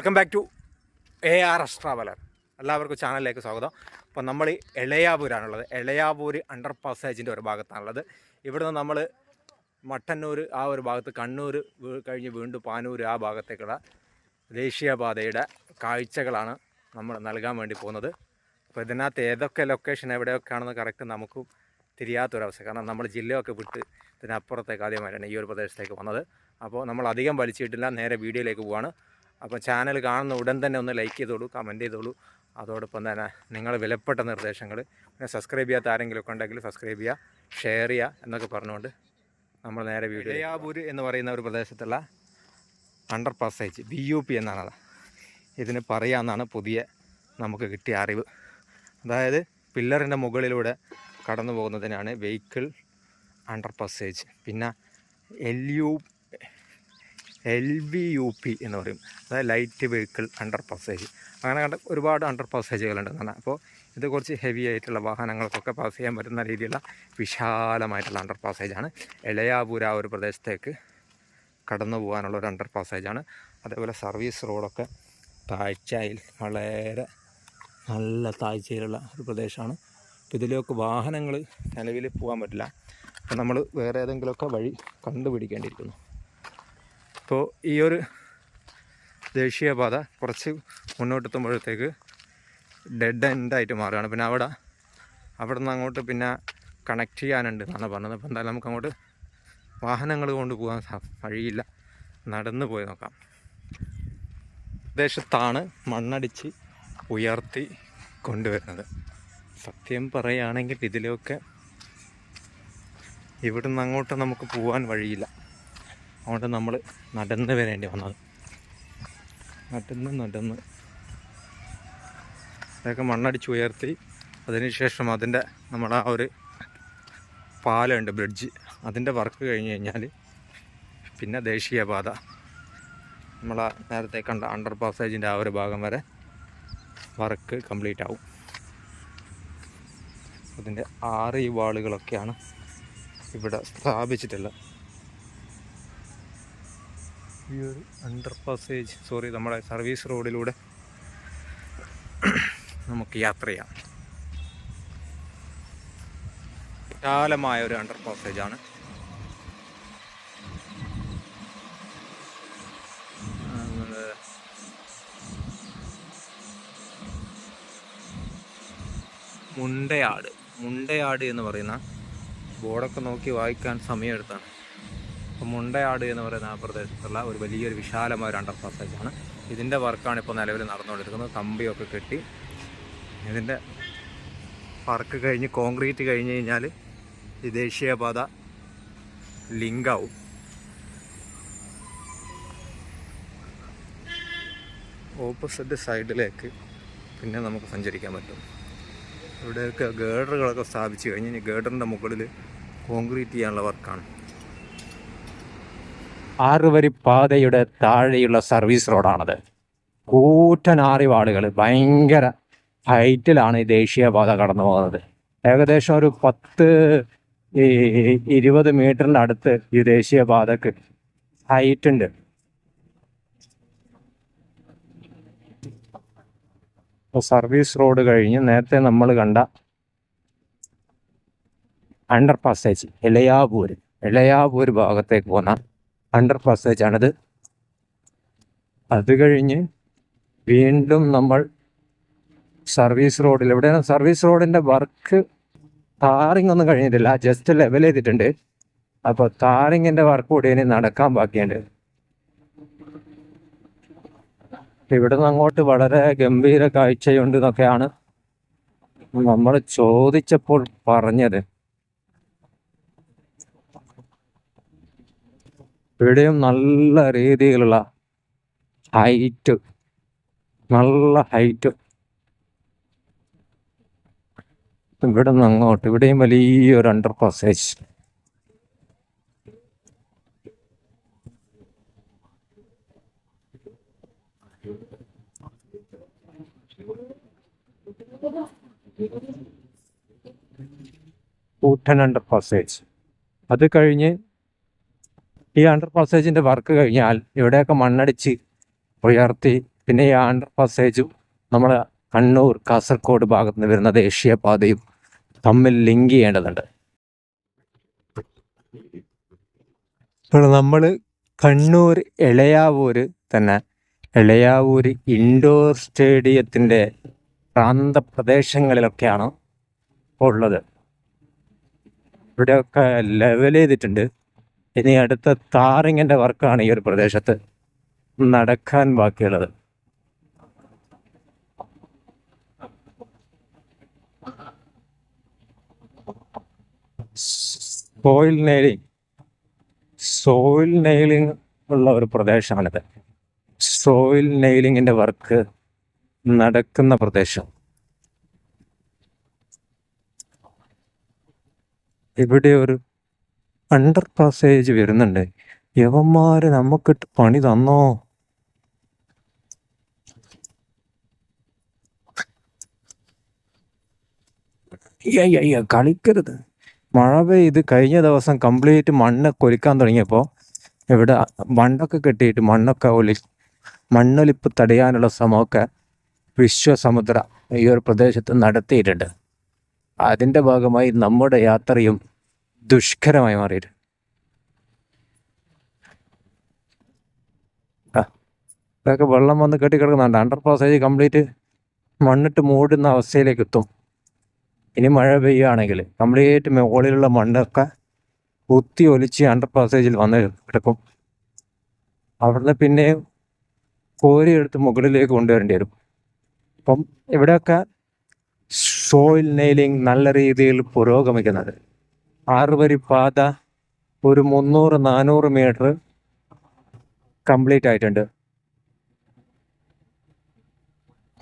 Welcome back to A R S traveller എല്ലാവർക്കും ചാനലിലേക്ക് സ്വാഗതം. അപ്പോൾ നമ്മൾ എളയാപൂരാണുള്ളത് എളയാപൂർ അണ്ടർ പാസേജിന്റെ ഒരു ഭാഗത്താണുള്ളത്. ഇവിടുന്ന് നമ്മൾ മട്ടന്നൂർ ആ ഒരു ഭാഗത്ത് കണ്ണൂർ കഴിഞ്ഞ് വീണ്ടും പാനൂർ ആ ഭാഗത്തേക്കുള്ള ദേശീയപാതയുടെ കാഴ്ചകളാണ് നമ്മൾ നൽകാൻ വേണ്ടി പോകുന്നത്. അപ്പോൾ ഇതിനകത്ത് ഏതൊക്കെ ലൊക്കേഷൻ എവിടെയൊക്കെയാണെന്ന് കറക്റ്റ് നമുക്ക് തിരിയാത്തൊരവസ്ഥ. കാരണം നമ്മൾ ജില്ലയൊക്കെ വിട്ട് ഇതിനപ്പുറത്തേക്ക് ആദ്യമായിട്ടാണ് ഈ ഒരു പ്രദേശത്തേക്ക് വന്നത്. അപ്പോൾ നമ്മൾ അധികം വലിച്ചിട്ടില്ല. നേരെ വീഡിയോയിലേക്ക് പോവാണ്. അപ്പോൾ ചാനൽ കാണുന്ന ഉടൻ തന്നെ ഒന്ന് ലൈക്ക് ചെയ്തോളൂ കമന്റ് ചെയ്തോളൂ. അതോടൊപ്പം തന്നെ നിങ്ങൾ വിലപ്പെട്ട നിർദ്ദേശങ്ങൾ പിന്നെ സബ്സ്ക്രൈബ് ചെയ്യാത്ത ആരെങ്കിലും ഒക്കെ ഉണ്ടെങ്കിൽ സബ്സ്ക്രൈബ് ചെയ്യുക ഷെയർ ചെയ്യുക എന്നൊക്കെ പറഞ്ഞുകൊണ്ട് നമ്മൾ നേരെ വീഡിയോ ഇളയാപൂര് എന്ന് പറയുന്ന ഒരു പ്രദേശത്തുള്ള under passage B U P എന്നാണ് അത്. ഇതിന് പറയാമെന്നാണ് പുതിയ നമുക്ക് കിട്ടിയ അറിവ്. അതായത് പില്ലറിന്റെ മുകളിലൂടെ കടന്നു പോകുന്നതിനാണ് വെഹിക്കിൾ അണ്ടർ പാസേജ്. പിന്നെ L U L V U P എന്ന് പറയും. അതായത് ലൈറ്റ് വെഹിക്കിൾ അണ്ടർ പാസേജ് അങ്ങനെ കണ്ട ഒരുപാട് അണ്ടർ പാസേജുകളുണ്ടെന്നാണ് അപ്പോൾ ഇത് കുറച്ച് ഹെവി ആയിട്ടുള്ള വാഹനങ്ങൾക്കൊക്കെ പാസ് ചെയ്യാൻ പറ്റുന്ന രീതിയിലുള്ള വിശാലമായിട്ടുള്ള അണ്ടർ പാസേജാണ് എളയാപൂർ ആ ഒരു പ്രദേശത്തേക്ക് കടന്നു പോകാനുള്ള ഒരു അണ്ടർ പാസേജാണ് അതേപോലെ സർവീസ് റോഡൊക്കെ താഴ്ചയിൽ വളരെ നല്ല താഴ്ചയിലുള്ള ഒരു പ്രദേശമാണ്. അപ്പോൾ ഇതിലൊക്കെ വാഹനങ്ങൾ നിലവിൽ പോകാൻ പറ്റില്ല. അപ്പോൾ നമ്മൾ വേറെ ഏതെങ്കിലുമൊക്കെ വഴി കണ്ടുപിടിക്കേണ്ടിയിരിക്കുന്നു. ഇപ്പോൾ ഈ ഒരു ദേശീയപാത കുറച്ച് മുന്നോട്ടെത്തുമ്പോഴത്തേക്ക് ഡെഡ് എൻഡായിട്ട് മാറുകയാണ്. പിന്നെ അവിടെ അവിടെ നിന്ന് അങ്ങോട്ട് പിന്നെ കണക്ട് ചെയ്യാനുണ്ട് എന്നാണ് പറഞ്ഞത്. അപ്പോൾ എന്തായാലും നമുക്ക് അങ്ങോട്ട് വാഹനങ്ങൾ കൊണ്ട് പോകാൻ വഴിയില്ല. നടന്ന് പോയി നോക്കാം. പ്രദേശത്താണ് മണ്ണടിച്ച് ഉയർത്തി കൊണ്ടുവരുന്നത്. സത്യം പറയുകയാണെങ്കിൽ ഇതിലൊക്കെ ഇവിടുന്ന് അങ്ങോട്ട് നമുക്ക് പോകാൻ വഴിയില്ല. അതുകൊണ്ട് നമ്മൾ നടന്ന് വരേണ്ടി വന്നത്. നടന്ന് നടന്ന്. അതൊക്കെ മണ്ണടിച്ച് ഉയർത്തി അതിനുശേഷം അതിന്റെ നമ്മുടെ ആ ഒരു പാലമുണ്ട് ബ്രിഡ്ജ്. അതിന്റെ വർക്ക് കഴിഞ്ഞ് കഴിഞ്ഞാൽ പിന്നെ ദേശീയപാത. നമ്മളെ നേരത്തെ കണ്ട അണ്ടർ പാസേജിന്റെ ആ ഒരു ഭാഗം വരെ വർക്ക് കംപ്ലീറ്റ് ആവും. അതിന്റെ ആറ് വാളുകളൊക്കെയാണ് ഇവിടെ സ്ഥാപിച്ചിട്ടുള്ളത്. ഈ ഒരു അണ്ടർ പാസേജ് സോറി നമ്മുടെ സർവീസ് റോഡിലൂടെ നമുക്ക് യാത്ര ചെയ്യാം. വിശാലമായ ഒരു അണ്ടർ പാസേജ് ആണ്. നമ്മൾ മുണ്ടയാട് മുണ്ടയാട് എന്ന് പറയുന്ന ബോർഡൊക്കെ നോക്കി വായിക്കാൻ സമയമെടുത്താണ്. മുണ്ടയാട് എന്ന് പറയുന്ന ആ പ്രദേശത്തുള്ള ഒരു വലിയൊരു വിശാലമായ ഒരു അണ്ടർ പാസേജാണ് ഇതിന്റെ വർക്കാണ് ഇപ്പോൾ നിലവിൽ നടന്നുകൊണ്ടിരിക്കുന്നത്. കമ്പിയൊക്കെ കെട്ടി ഇതിന്റെ വർക്ക് കഴിഞ്ഞ് കോൺക്രീറ്റ് കഴിഞ്ഞ് കഴിഞ്ഞാൽ ഈ ദേശീയപാത ലിങ്കാവും. ഓപ്പോസിറ്റ് സൈഡിലേക്ക് പിന്നെ നമുക്ക് സഞ്ചരിക്കാൻ പറ്റും. ഇവിടെയൊക്കെ ഗേഡറുകളൊക്കെ സ്ഥാപിച്ച് കഴിഞ്ഞ് ഗേഡറിന്റെ മുകളിൽ കോൺക്രീറ്റ് ചെയ്യാനുള്ള വർക്കാണ്. ആറുവരി പാതയുടെ താഴെയുള്ള സർവീസ് റോഡാണത്. കൂറ്റൻ ആറിവാളുകൾ ഭയങ്കര ഹൈറ്റിലാണ് ഈ ദേശീയപാത കടന്നു പോകുന്നത്. ഏകദേശം ഒരു പത്ത് ഈ ഇരുപത് മീറ്ററിന്റെ അടുത്ത് ഈ ദേശീയപാതക്ക് ഹൈറ്റുണ്ട്. സർവീസ് റോഡ് കഴിഞ്ഞ് നേരത്തെ നമ്മൾ കണ്ട അണ്ടർ പാസേജ് ഇളയാപൂർ ഇളയാപൂർ ഭാഗത്തേക്ക് പോകുന്ന അണ്ടർ പാസേജ് ആണത്. അത് കഴിഞ്ഞ് വീണ്ടും നമ്മൾ സർവീസ് റോഡിൽ എവിടെയാണ് സർവീസ് റോഡിന്റെ വർക്ക് താറിങ് ഒന്നും കഴിഞ്ഞിട്ടില്ല. ജസ്റ്റ് ലെവൽ ചെയ്തിട്ടുണ്ട്. അപ്പോൾ താറിങ്ങിന്റെ വർക്ക് കൂടി ഇനി നടക്കാൻ ബാക്കിയുണ്ട്. ഇവിടെ നിന്ന് അങ്ങോട്ട് വളരെ ഗംഭീര കാഴ്ചയുണ്ട് എന്നൊക്കെയാണ് നമ്മൾ ചോദിച്ചപ്പോൾ പറഞ്ഞത്. ഇവിടെയും നല്ല രീതിയിലുള്ള ഹൈറ്റ് നല്ല ഹൈറ്റ് ഇവിടെ നിന്ന് അങ്ങോട്ട് ഇവിടെയും വലിയൊരു അണ്ടർ പാസേജ് കൂട്ടൻ അണ്ടർ പാസേജ് അത് കഴിഞ്ഞ് ഈ അണ്ടർ പാസേജിന്റെ വർക്ക് കഴിഞ്ഞാൽ ഇവിടെയൊക്കെ മണ്ണടിച്ച് ഉയർത്തി പിന്നെ ഈ അണ്ടർ പാസേജും നമ്മൾ കണ്ണൂർ കാസർഗോഡ് ഭാഗത്ത് നിന്ന് വരുന്ന ദേശീയപാതയും തമ്മിൽ ലിങ്ക് ചെയ്യേണ്ടതുണ്ട്. ഇപ്പോൾ നമ്മൾ കണ്ണൂർ എളയാവൂര് തന്നെ എളയാവൂര് ഇൻഡോർ സ്റ്റേഡിയത്തിന്റെ പ്രാന്തപ്രദേശങ്ങളിലൊക്കെയാണ് ഉള്ളത്. ഇവിടെയൊക്കെ ലെവൽ ചെയ്തിട്ടുണ്ട്. ഇനി അടുത്ത താറിങ്ങിന്റെ വർക്കാണ് ഈ ഒരു പ്രദേശത്ത് നടക്കാൻ ബാക്കിയുള്ളത്. സോയിൽ നെയിലിംഗ് സോയിൽ നെയിലിംഗ് ഉള്ള ഒരു പ്രദേശമാണിത്. സോയിൽ നെയിലിങ്ങിന്റെ വർക്ക് നടക്കുന്ന പ്രദേശം. ഇവിടെ ഒരു അണ്ടർ പാസേജ് വരുന്നുണ്ട്. യവന്മാര് നമുക്ക് പണി തന്നോ? അയ്യ, കളിക്കരുത്. മഴ പെയ്ത് കഴിഞ്ഞ ദിവസം കംപ്ലീറ്റ് മണ്ണ് കൊലിക്കാൻ തുടങ്ങിയപ്പോൾ ഇവിടെ മണ്ണൊക്കെ കെട്ടിയിട്ട് മണ്ണൊക്കെ ഒലി മണ്ണൊലിപ്പ് തടയാനുള്ള ശ്രമമൊക്കെ വിശ്വസമുദ്ര ഈ ഒരു പ്രദേശത്ത് നടത്തിയിട്ടുണ്ട്. അതിന്റെ ഭാഗമായി നമ്മുടെ യാത്രയും ദുഷ്കരമായി മാറിയിരുന്നു ഇതൊക്കെ വെള്ളം വന്ന് കെട്ടി കിടക്കുന്നുണ്ട്. അണ്ടർ പാസേജ് കംപ്ലീറ്റ് മണ്ണിട്ട് മൂടുന്ന അവസ്ഥയിലേക്ക് എത്തും. ഇനി മഴ പെയ്യുകയാണെങ്കിൽ കംപ്ലീറ്റ് മുകളിലുള്ള മണ്ണൊക്കെ കുത്തി ഒലിച്ച് അണ്ടർ പാസേജിൽ വന്ന് കിടക്കും. അവിടുന്ന് പിന്നെ കോരിയെടുത്ത് മുകളിലേക്ക് കൊണ്ടുവരേണ്ടി വരും. അപ്പം ഇവിടെയൊക്കെ സോയിൽ നെയിലിംഗ് നല്ല രീതിയിൽ പുരോഗമിക്കുന്നത്. ആറുവരി പാത ഒരു മുന്നൂറ് നാനൂറ് മീറ്റർ കംപ്ലീറ്റ് ആയിട്ടുണ്ട്.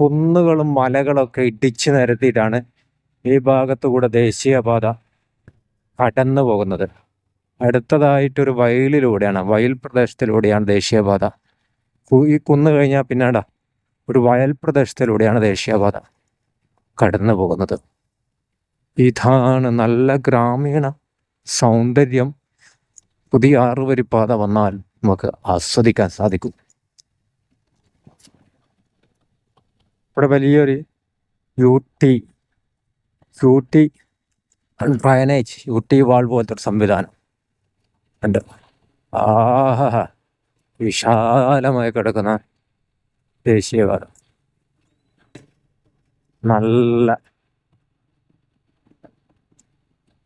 കുന്നുകളും മലകളൊക്കെ ഇടിച്ച് നിരത്തിയിട്ടാണ് ഈ ഭാഗത്തുകൂടെ ദേശീയപാത കടന്നു പോകുന്നത്. അടുത്തതായിട്ടൊരു വയലിലൂടെയാണ് വയൽ പ്രദേശത്തിലൂടെയാണ് ദേശീയപാത. ഈ കുന്ന് കഴിഞ്ഞാൽ പിന്നാടാ ഒരു വയൽ പ്രദേശത്തിലൂടെയാണ് ദേശീയപാത കടന്നു പോകുന്നത്. ഇതാണ് നല്ല ഗ്രാമീണ സൗന്ദര്യം. പുതിയ ആറുവരിപ്പാത വന്നാൽ നമുക്ക് ആസ്വദിക്കാൻ സാധിക്കും. ഇവിടെ വലിയൊരു U T U T drainage U T wall പോലത്തെ ഒരു സംവിധാനം ഉണ്ട്. ആഹ വിശാലമായി കിടക്കുന്ന ദേശീയപാത. നല്ല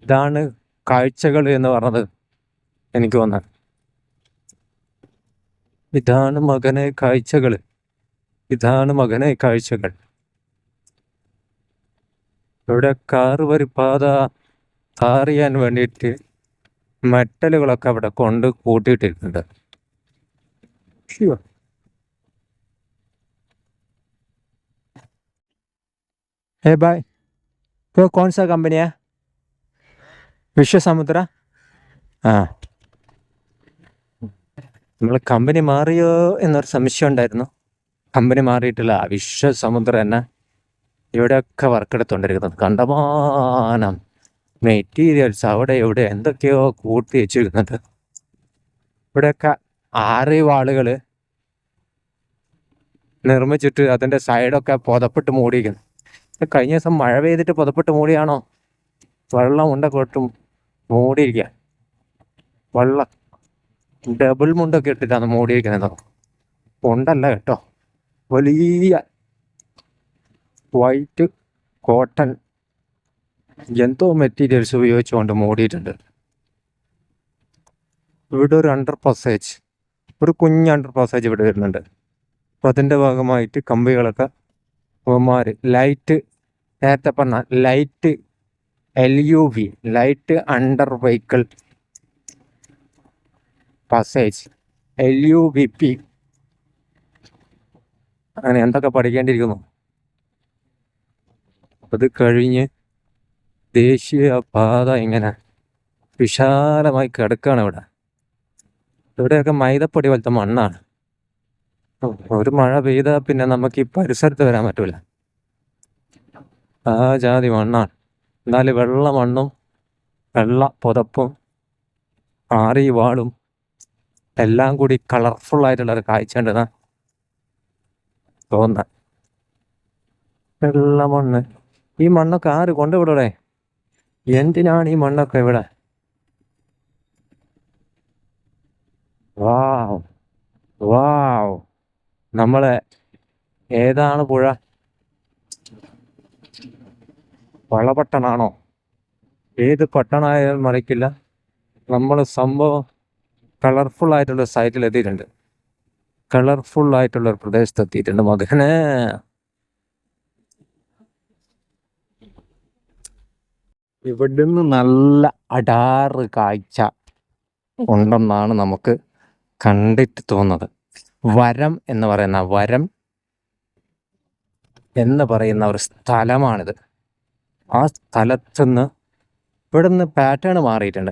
ഇതാണ് കാഴ്ചകൾ എന്ന് പറഞ്ഞത് എനിക്ക് തോന്നുന്നത് ഇതാണ് മകനെ കാഴ്ചകൾ ഇതാണ് മകനെ കാഴ്ചകൾ ഇവിടെ കാറ് വരി പാത താറിയാൻ വേണ്ടിയിട്ട് മെറ്റലുകളൊക്കെ അവിടെ കൊണ്ട് കൂട്ടിയിട്ടിട്ടുണ്ട് ശ്ശോ. ए भाई तो कौन सा कंपनी है വിശ്വസമുദ്ര? ആ. നമ്മൾ കമ്പനി മാറിയോ എന്നൊരു സംശയം ഉണ്ടായിരുന്നു. കമ്പനി മാറിയിട്ടില്ല വിശ്വസമുദ്ര തന്നെ ഇവിടെയൊക്കെ വർക്ക് എടുത്തുകൊണ്ടിരിക്കുന്നത് കണ്ടമാനം മെറ്റീരിയൽസ് അവിടെ ഇവിടെ എന്തൊക്കെയോ കൂട്ടി വെച്ചിരിക്കുന്നത് ഇവിടെയൊക്കെ ആറ് വാളുകൾ നിർമ്മിച്ചിട്ട് അതിന്റെ സൈഡൊക്കെ പുതപ്പിട്ട് മൂടിയിരിക്കുന്നു. കഴിഞ്ഞ ദിവസം മഴ പെയ്തിട്ട് പുതപ്പിട്ട് മൂടിയാണോ? വെള്ളം ഉണ്ട കൊട്ടും? മൂടിയിരിക്കുക വെള്ളം. ഡബിൾ മുണ്ടൊക്കെ ഇട്ടിട്ടാണ് മൂടിയിരിക്കുന്നത്. ഉണ്ടല്ല കേട്ടോ. വലിയ വൈറ്റ് കോട്ടൺ എന്തോ മെറ്റീരിയൽസ് ഉപയോഗിച്ചുകൊണ്ട് മൂടിയിട്ടുണ്ട്. ഇവിടെ ഒരു അണ്ടർ പാസേജ് ഒരു കുഞ്ഞ് അണ്ടർ പാസേജ് ഇവിടെ വരുന്നുണ്ട്. അപ്പം അതിന്റെ ഭാഗമായിട്ട് കമ്പികളൊക്കെ അവന്മാർ ലൈറ്റ് നേരത്തെ പറഞ്ഞ light L U V light under vehicle passage L U V P അങ്ങനെ എന്തൊക്കെ പഠിക്കേണ്ടിയിരിക്കുന്നു? അത് കഴിഞ്ഞ് ദേശീയ പാത ഇങ്ങനെ വിശാലമായി കിടക്കുകയാണ് ഇവിടെ. ഇവിടെയൊക്കെ മൈദപ്പൊടി പോലത്തെ മണ്ണാണ്. ഒരു മഴ പെയ്താൽ പിന്നെ നമുക്ക് ഈ പരിസരത്ത് വരാൻ പറ്റൂല. ആ ജാതി മണ്ണാണ്. എന്നാൽ വെള്ള മണ്ണും വെള്ള പുതപ്പും ആറി വാളും എല്ലാം കൂടി കളർഫുൾ ഒരു കാഴ്ച ഉണ്ട് തോന്നുന്നത് വെള്ള മണ്ണ്. ഈ മണ്ണൊക്കെ ആര് കൊണ്ടുവിടടെ എന്തിനാണ് ഈ മണ്ണൊക്കെ ഇവിടെ? വാവ്. വാവ്. നമ്മളെ ഏതാണ് പുഴ? വളപട്ടണാണോ ഏത് പട്ടണമായാലും മറിക്കില്ല. നമ്മൾ സംഭവം കളർഫുൾ ആയിട്ടുള്ള സൈറ്റിൽ എത്തിയിട്ടുണ്ട്. കളർഫുൾ ആയിട്ടുള്ള ഒരു പ്രദേശത്ത് എത്തിയിട്ടുണ്ട് മകനെ. ഇവിടുന്ന് നല്ല അടാറ് കാഴ്ച ഉണ്ടെന്നാണ് നമുക്ക് കണ്ടിട്ട് തോന്നുന്നത്. വരം എന്ന് പറയുന്ന വരം എന്ന് പറയുന്ന ഒരു സ്ഥലമാണിത്. ആ സ്ഥലത്തുനിന്ന് ഇവിടുന്ന് പാറ്റേൺ മാറിയിട്ടുണ്ട്.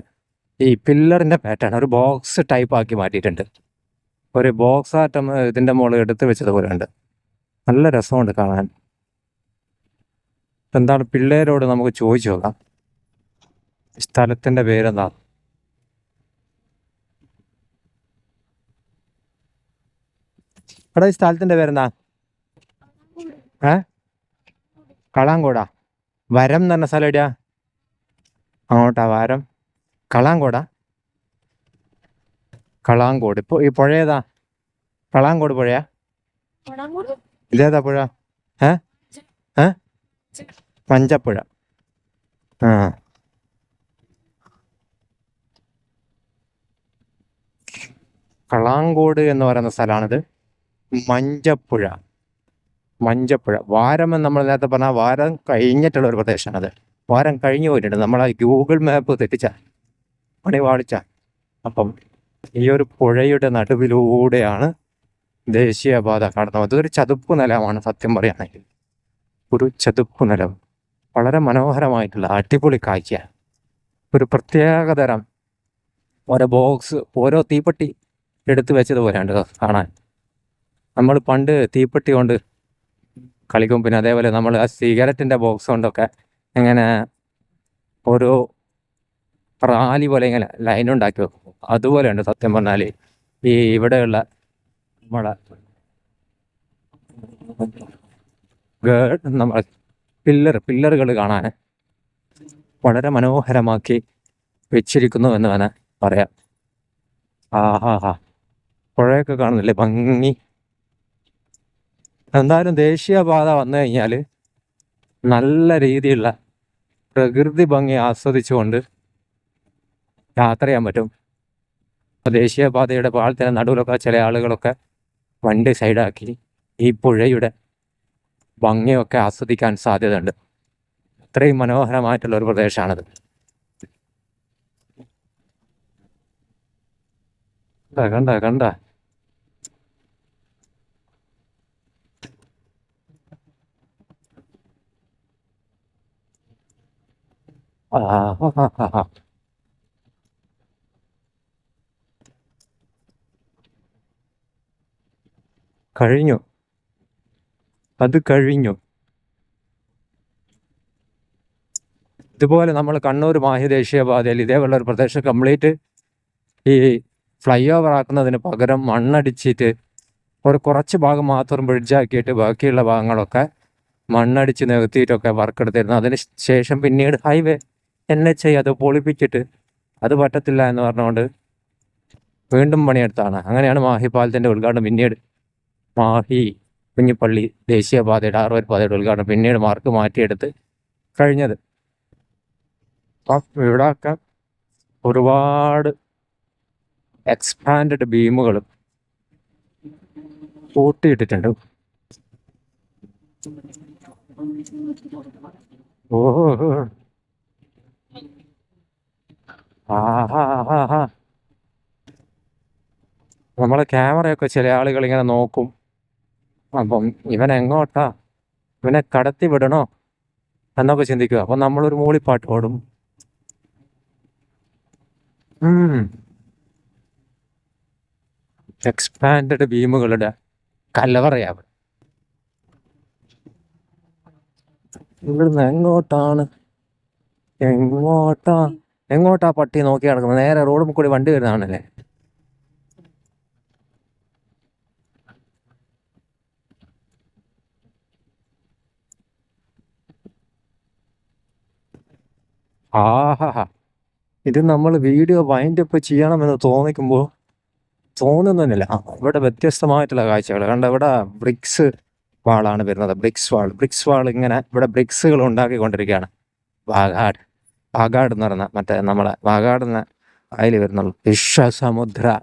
ഈ പില്ലറിന്റെ പാറ്റേൺ ഒരു ബോക്സ് ടൈപ്പ് ആക്കി മാറ്റിയിട്ടുണ്ട്. ഒരു ബോക്സ് ആറ്റം ഇതിന്റെ മുകളിൽ എടുത്ത് വെച്ചതുപോലെ ഉണ്ട്. നല്ല രസമുണ്ട് കാണാൻ. എന്താണ് പിള്ളേരോട് നമുക്ക് ചോദിച്ചു നോക്കാം. സ്ഥലത്തിന്റെ പേരെന്താ? എടാ ഈ സ്ഥലത്തിന്റെ പേരെന്താ? ഏ? കളാങ്കോടാ വരം എന്ന് പറഞ്ഞ സ്ഥലം എവിടെയാ? അങ്ങോട്ടാ വരം. കളാങ്കോടാ കളാങ്കോട് ഇപ്പൊ ഈ പുഴ ഏതാ? കളാങ്കോട് പുഴയാ? ഇതേതാ പുഴ? ഏ? ഏ? പഞ്ചപ്പുഴ. ആ. കളാങ്കോട് എന്ന് പറയുന്ന സ്ഥലമാണിത്. മഞ്ചപ്പുഴ. മഞ്ചപ്പുഴ വാരം നമ്മൾ നേരത്തെ പറഞ്ഞ വാരം കഴിഞ്ഞിട്ടുള്ള ഒരു പ്രദേശമാണത് വാരം കഴിഞ്ഞു പോയിട്ടുണ്ട്. നമ്മൾ ഗൂഗിൾ മാപ്പ് തെറ്റിച്ച പണി വാടിച്ച അപ്പം ഈ ഒരു പുഴയുടെ നടുവിലൂടെയാണ് ദേശീയപാത കടന്നു പോകുന്നത് ഇതൊരു ചതുപ്പ് നിലമാണ് സത്യം പറയുകയാണെങ്കിൽ ഒരു ചതുപ്പ് നിലം. വളരെ മനോഹരമായിട്ടുള്ള അടിപൊളി കാഴ്ച ഒരു പ്രത്യേകതരം ഓരോ ബോക്സ് ഓരോ തീപ്പെട്ടി എടുത്തു വെച്ചതുപോലെയാണ് കാണാൻ. നമ്മൾ പണ്ട് തീപ്പെട്ടി കൊണ്ട് കളിക്കും. പിന്നെ അതേപോലെ നമ്മൾ ആ സിഗരറ്റിന്റെ ബോക്സ് കൊണ്ടൊക്കെ ഇങ്ങനെ ഒരു റാലി പോലെ ഇങ്ങനെ ലൈൻ ഉണ്ടാക്കി വെക്കും. അതുപോലെയുണ്ട് സത്യം പറഞ്ഞാൽ ഈ ഇവിടെയുള്ള നമ്മളെ നമ്മളെ പില്ലർ പില്ലറുകൾ കാണാൻ വളരെ മനോഹരമാക്കി വെച്ചിരിക്കുന്നു എന്ന് വേണേൽ പറയാം ആഹാ ഹാ പുഴയൊക്കെ കാണുന്നില്ലേ? ഭംഗി. എന്തായാലും ദേശീയപാത വന്നു കഴിഞ്ഞാൽ നല്ല രീതിയിലുള്ള പ്രകൃതി ഭംഗി ആസ്വദിച്ചുകൊണ്ട് യാത്ര ചെയ്യാൻ പറ്റും. ദേശീയപാതയുടെ പാളത്തിന് നടുവിലൊക്കെ ചില ആളുകളൊക്കെ വണ്ടി സൈഡാക്കി ഈ പുഴയുടെ ഭംഗിയൊക്കെ ആസ്വദിക്കാൻ സാധ്യതയുണ്ട്. അത്രയും മനോഹരമായിട്ടുള്ള ഒരു പ്രദേശമാണത്. കണ്ട കണ്ട. കഴിഞ്ഞു. അത് കഴിഞ്ഞു. ഇതുപോലെ നമ്മൾ കണ്ണൂർ മാഹി ദേശീയപാതയിൽ ഇതേപോലെ ഒരു പ്രദേശം കംപ്ലീറ്റ് ഈ ഫ്ലൈ ഓവർ ആക്കുന്നതിന് പകരം മണ്ണടിച്ചിട്ട് ഒരു കുറച്ച് ഭാഗം മാത്രം ബ്രിഡ്ജാക്കിയിട്ട് ബാക്കിയുള്ള ഭാഗങ്ങളൊക്കെ മണ്ണടിച്ച് നികത്തിയിട്ടൊക്കെ വർക്ക് എടുത്തിരുന്നു. അതിന് ശേഷം പിന്നീട് ഹൈവേ എൻ എച്ച് ഐ അത് പൊളിപ്പിച്ചിട്ട് അത് പറ്റത്തില്ല എന്ന് പറഞ്ഞുകൊണ്ട് വീണ്ടും പണിയെടുത്താണ്. അങ്ങനെയാണ് മാഹി പാലത്തിന്റെ ഉദ്ഘാടനം പിന്നീട് മാഹി കുഞ്ഞിപ്പള്ളി ദേശീയപാതയുടെ ആറുവരി പാതയുടെ ഉദ്ഘാടനം പിന്നീട് മാർക്ക് മാറ്റിയെടുത്ത് കഴിഞ്ഞത്. അപ്പം ഇവിടെയൊക്കെ ഒരുപാട് എക്സ്പാൻഡ് ബീമുകൾ കൂട്ടിയിട്ടിട്ടുണ്ട് ഓ ആഹാ നമ്മളെ ക്യാമറയൊക്കെ ചില ആളുകൾ ഇങ്ങനെ നോക്കും. അപ്പം ഇവൻ എങ്ങോട്ടാ? ഇവനെ കടത്തി വിടണോ? എന്നൊക്കെ ചിന്തിക്കുക. അപ്പം നമ്മളൊരു മൂളിപ്പാട്ട് പാടും. എക്സ്പാൻഡ് ബീമുകളുടെ കലവറയാ ഇവിടുന്ന് എങ്ങോട്ടാണ്? എങ്ങോട്ടാ? എങ്ങോട്ടാ പട്ടി നോക്കി നടക്കുന്നത്? നേരെ റോഡ് കൂടി വണ്ടി വരുന്നതാണല്ലേ? ആഹാ. ഇത് നമ്മൾ വീഡിയോ വൈൻഡ് അപ്പ് ചെയ്യണമെന്ന് തോന്നിക്കുമ്പോൾ തോന്നുന്നില്ല ഇവിടെ വ്യത്യസ്തമായിട്ടുള്ള കാഴ്ചകൾ കണ്ട ഇവിടെ ബ്രിക്സ് വാളാണ് വരുന്നത്. ബ്രിക്സ് വാൾ ബ്രിക്സ് വാൾ ഇങ്ങനെ ഇവിടെ ബ്രിക്സുകൾ ഉണ്ടാക്കിക്കൊണ്ടിരിക്കുകയാണ്. വാഗാട് വാഗാട് എന്ന് പറയുന്ന മറ്റേ നമ്മളെ വാഗാട് എന്ന അതിൽ വരുന്നുള്ളൂ. വിശ്വസമുദ്ര.